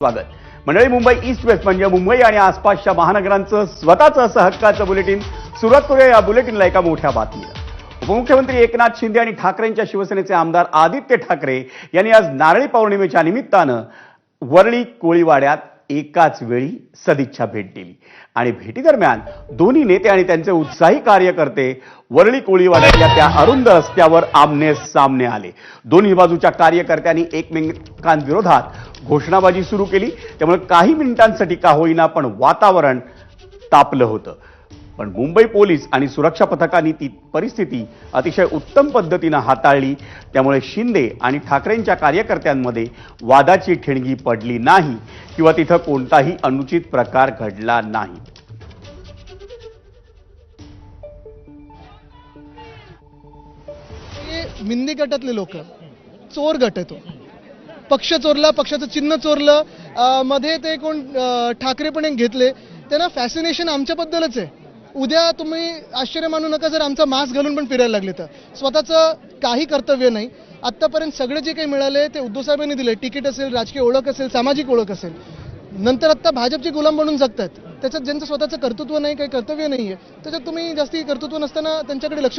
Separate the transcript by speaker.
Speaker 1: स्वागत. मंडळी Mumbai east west म्हणजे मुंबई आणि आसपासच्या महानगरांचं स्वतःचं असं हक्काचं बुलेटिन सुरुवात करूया या बुलेटिनला एका मोठ्या बातमीला. उपमुख्यमंत्री एकनाथ शिंदे आणि ठाकरेंच्या शिवसेनेचे आमदार आदित्य ठाकरे यांनी आज नारळी पौर्णिमेच्या निमित्तानं वरळी कोळीवाड्यात एकाच वेळी सदिच्छा भेट दिली. आणि भेटीदरम्यान दोन्ही नेते आणि त्यांचे उत्साही कार्यकर्ते वरळी कोळीवाड्यातल्या त्या अरुंद रस्त्यावर आमने सामने आले. दोन्ही बाजूच्या कार्यकर्त्यांनी एकमेकांविरोधात घोषणाबाजी सुरू केली. त्यामुळे काही मिनिटांसाठी का होईना पण वातावरण तापलं होतं. पण मुंबई पोलीस आणि सुरक्षा पथकांनी ती परिस्थिती अतिशय उत्तम पद्धतीनं हाताळली. त्यामुळे शिंदे आणि ठाकरेंच्या कार्यकर्त्यांमध्ये वादाची ठिणगी पडली नाही. किंवा तिथं कोणताही अनुचित प्रकार घडला नाही.
Speaker 2: मिंदी गटातले लोक चोर गट आहे तो. पक्ष चोरला पक्षाचं चिन्ह चोरलं मध्ये ते कोण ठाकरे पण एक घेतले त्यांना फॅसिनेशन आमच्याबद्दलच आहे. उद्या तुम्ही आश्चर्य मानू नका जर आमचा मास्क घालून पण फिरायला लागले तर. स्वतःचं काही कर्तव्य नाही. आत्तापर्यंत सगळे जे काही मिळाले ते उद्धव साहेबांनी दिले तिकीट असेल राजकीय ओळख असेल सामाजिक ओळख असेल. नंतर आत्ता भाजपचे गुलाम बनून जगतात. त्याच्यात ज्यांचं स्वतःचं कर्तृत्व नाही काही कर्तव्य नाही आहे त्याच्यात तुम्ही जास्ती कर्तृत्व नसताना त्यांच्याकडे लक्ष